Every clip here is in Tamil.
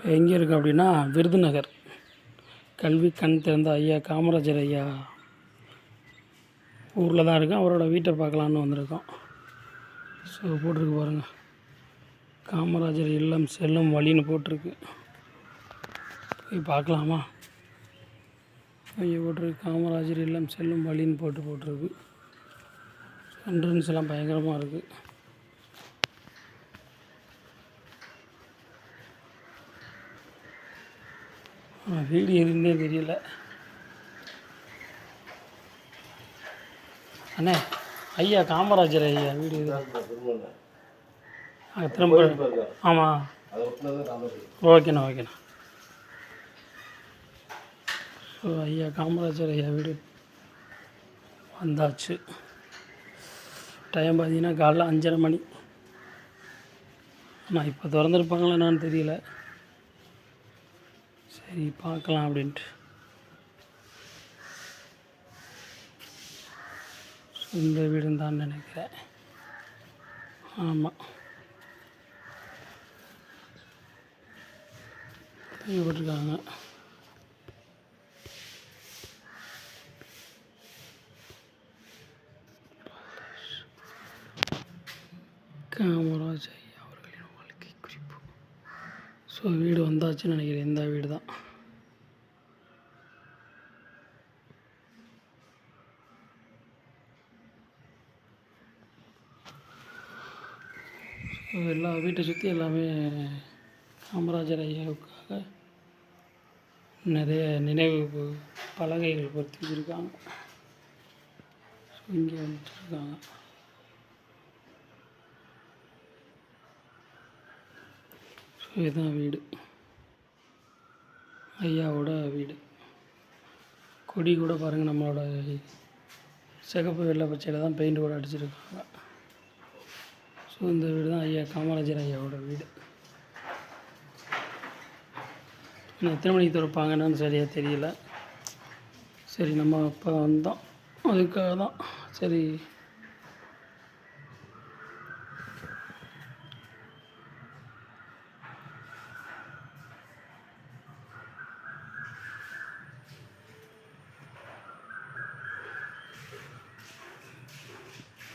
இப்போ எங்கே இருக்குது அப்படின்னா விருதுநகர். கல்வி கண் திறந்த ஐயா காமராஜர் ஐயா ஊரில் தான் இருக்கேன். அவரோட வீட்டை பார்க்கலான்னு வந்திருக்கோம். ஸோ போட்டிருக்கு பாருங்கள் காமராஜர் இல்லம் செல்லும் வழின்னு போட்டிருக்கு. போய் பார்க்கலாமா? ஐயா போட்டிருக்கு. காமராஜர் இல்லம் செல்லும் வழின்னு போட்டு போட்டிருக்கு. என்ட்ரன்ஸ் எல்லாம் பயங்கரமாக இருக்குது வீடு எதுவுமே தெரியல. அண்ணே ஐயா காமராஜர் ஐயா வீடு இது. திரும்ப ஆமாம் ஓகேண்ணா ஓகேண்ணா. ஸோ ஐயா காமராஜர் ஐயா வீடு வந்தாச்சு. டைம் பார்த்தீங்கன்னா காலைல அஞ்சரை மணி. ஆனால் இப்போ திறந்துருப்பாங்களா என்னான்னு தெரியல. சரி பார்க்கலாம் அப்படின்ட்டு. இந்த வீடு தான் நினைக்கிறேன் ஆமாம் போட்டிருக்காங்க. காமராஜ் ஸோ வீடு வந்தாச்சுன்னு நினைக்கிறேன். இந்த வீடு தான். ஸோ எல்லா வீட்டை சுற்றி எல்லாமே காமராஜர் ஐயாவுக்காக நிறைய நினைவு பலகைகள் பொருத்தி வச்சுருக்காங்க. ஸோ இங்கே வச்சுருக்காங்க இதுதான் வீடு. ஐயாவோட வீடு. கொடி கூட பாருங்கள் நம்மளோட சிகப்பு வெள்ளை பச்சையில் தான் பெயிண்ட் கூட அடிச்சிருக்காங்க. ஸோ இந்த வீடு தான் ஐயா காமராஜர் ஐயாவோட வீடு. இன்னும் எத்தனை மணிக்கு திறப்பாங்கன்னு சரியாக தெரியல. சரி நம்ம அப்போ வந்தோம். அதுக்காக தான் சரி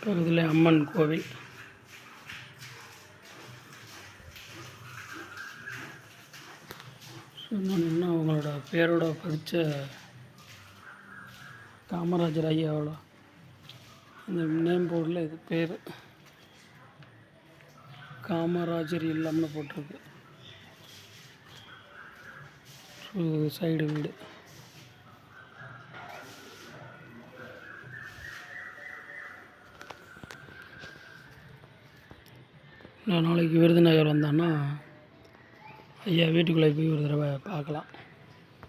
பக்கத்தில் அம்மன் கோவில். சொன்னோன்னா அவங்களோட பேரோட பதிச்ச காமராஜர் ஐயாவோட அந்த நேம் போர்டில் இது பேர். காமராஜர் இல்லம்னு போட்டிருக்கு. சைடு வீடு. நான் நாளைக்கு விருதுநகர் வந்தேன்னா ஐயா வீட்டுக்குள்ளே போய் ஒரு தடவை பார்க்கலாம்.